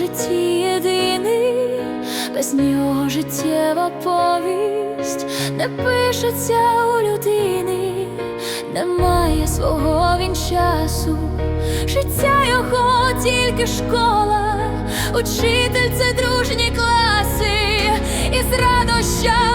житті єдиний, без нього життєва повість. Не пишеться у людини, немає свого він часу, життя його тільки школа, учитель це дружні класи. Із радощами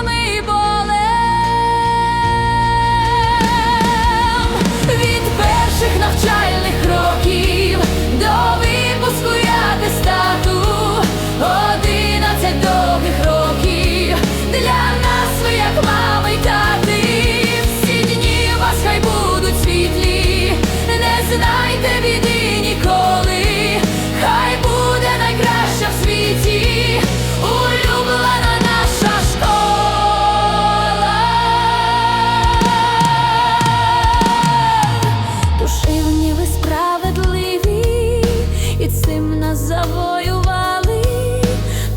цим нас завоювали,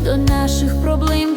до наших проблем